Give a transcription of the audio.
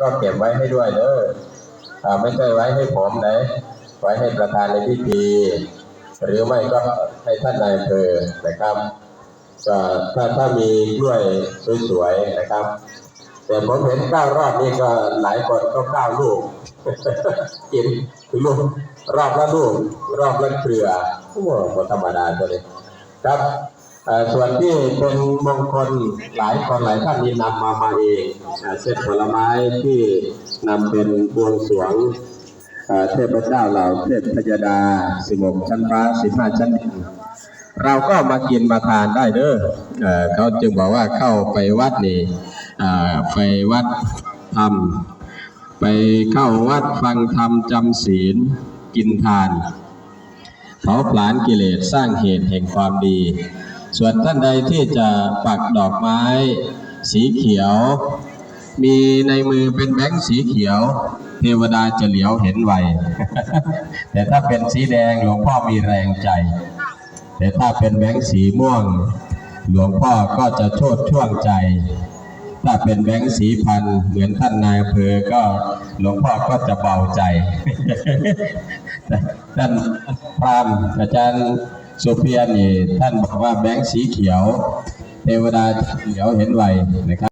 ก็เก็บไว้ให้ด้วยเด้อ่าไม่ใช่ไว้ให้ผมนะไว้ให้ประธานในพิธี หรือไม่ก็ให้ท่านนายอำเภอนะครับก็ถ้าถ้ามีกล้วยสวยๆนะครับ แต่ผมเห็นก้ารอบนี่ก็หลายคนก็ก้าลูกกินลูกรอบละลูกรอบละเครือโอ้โหธรรมดาตัวนี้ครับ ส่วนที่เป็นมงคลหลายคนหลายท่านนี่นำมามาเองเช่นผลไม้ที่นำเป็นบวงสรวงเอ่อเทพเจ้าเหล่าเทพพยดาสิบหกชั้นฟ้าสิบห้าชั้นดินเราก็มากินมาทานได้เด้อเอ่เขาจึงบอกว่าเข้าไปวัดนี่ไปวัดทำไปเข้าวัดฟังธรรมจำศีลกินทานเผาผลาญกิเลสสร้างเหตุแห่งความดี ส่วนท่านใดที่จะปักดอกไม้สีเขียว มีในมือเป็นแบงค์สีเขียว เทวดาจะเหลียวเห็นไว แต่ถ้าเป็นสีแดงหลวงพ่อมีแรงใจ แต่ถ้าเป็นแบงค์สีม่วง หลวงพ่อก็จะโชดช่วงใจ ถ้าเป็นแบงค์สีพันเหมือนท่านนายอำเภอก็หลวงพ่อก็จะเบาใจท่านพรามอาจารย์ สุเพียนี่ท่านบอกว่าแบงค์สีเขียว เทวดาเขียวเห็นไวนะครับ